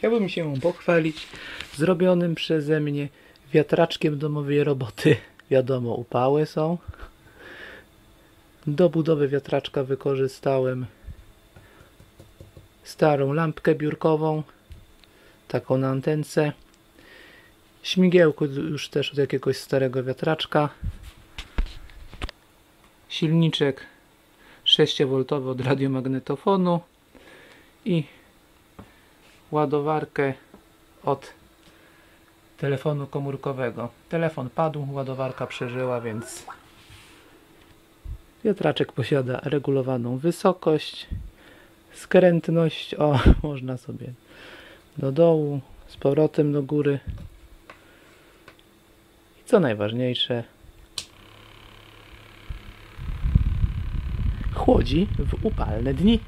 Chciałbym się pochwalić zrobionym przeze mnie wiatraczkiem domowej roboty. Wiadomo, upały są. Do budowy wiatraczka wykorzystałem starą lampkę biurkową, taką na antence. Śmigiełko już też od jakiegoś starego wiatraczka. Silniczek 6V od radiomagnetofonu i ładowarkę od telefonu komórkowego. Telefon padł, ładowarka przeżyła, więc wiatraczek posiada regulowaną wysokość, skrętność, o, można sobie do dołu, z powrotem do góry. I co najważniejsze, chłodzi w upalne dni.